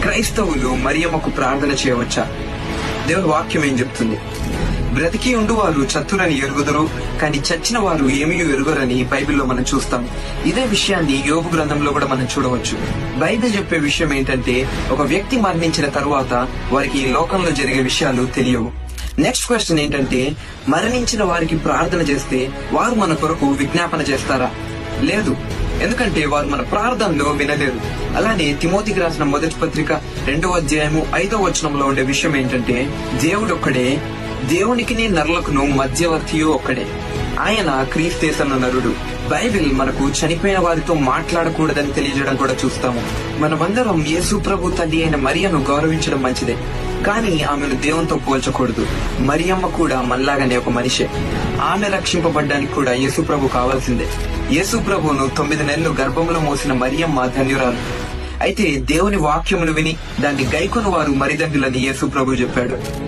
క్రైస్తవులు మరియమ్మకు ప్రార్థన చేయవచ్చా? దేవుని వాక్యం ఏం చెప్తుంది? బ్రతికి ఉండు వారు చతురని ఎరుగుదరు కానీ చచ్చిన వారు ఏమీ ఎరుగరని బైబిల్లో మనం చూస్తాం. ఇదే విషయాన్ని యోగు గ్రంథంలో కూడా మనం చూడవచ్చు. బైబిల్ చెప్పే విషయం ఏంటంటే ఒక వ్యక్తి మరణించిన తరువాత వారికి ఈ లోకంలో జరిగే విషయాలు తెలియవు. నెక్స్ట్ క్వశ్చన్ ఏంటంటే మరణించిన వారికి ప్రార్థన చేస్తే వారు మన కొరకు విజ్ఞాపన చేస్తారా? లేదు. ఎందుకంటే వారు మన ప్రార్థనలో వినలేరు. అలానే తిమోతికి రాసిన మొదటి పత్రిక రెండవ అధ్యాయము ఐదవ వచనంలో ఉండే విషయం ఏంటంటే దేవుడు ఒక్కడే దేవునికి నరులకును మధ్యవర్తియు ఒక్కడే. ఆయన క్రీస్తేసన్న నరుడు. బైబిల్ మనకు చనిపోయిన వారితో మాట్లాడకూడదని తెలియజేయడం కూడా చూస్తాము. మనమందరం యేసు ప్రభు తల్లి అయిన మరియను గౌరవించడం మంచిదే. కానీ ఆమెను దేవునితో పోల్చకూడదు. మరియమ్మ కూడా మల్లాగనే ఒక మనిషే. ఆమె రక్షింపబడ్డానికి కూడా యేసు ప్రభు కావాల్సిందే. యేసు ప్రభును తొమ్మిది నెలలు గర్భంలో మోసిన మరియమ్మ ధన్యురాలు. అయితే దేవుని వాక్యమును విని దాన్ని గైకొని వారు మరిదండులని యేసు ప్రభు చెప్పాడు.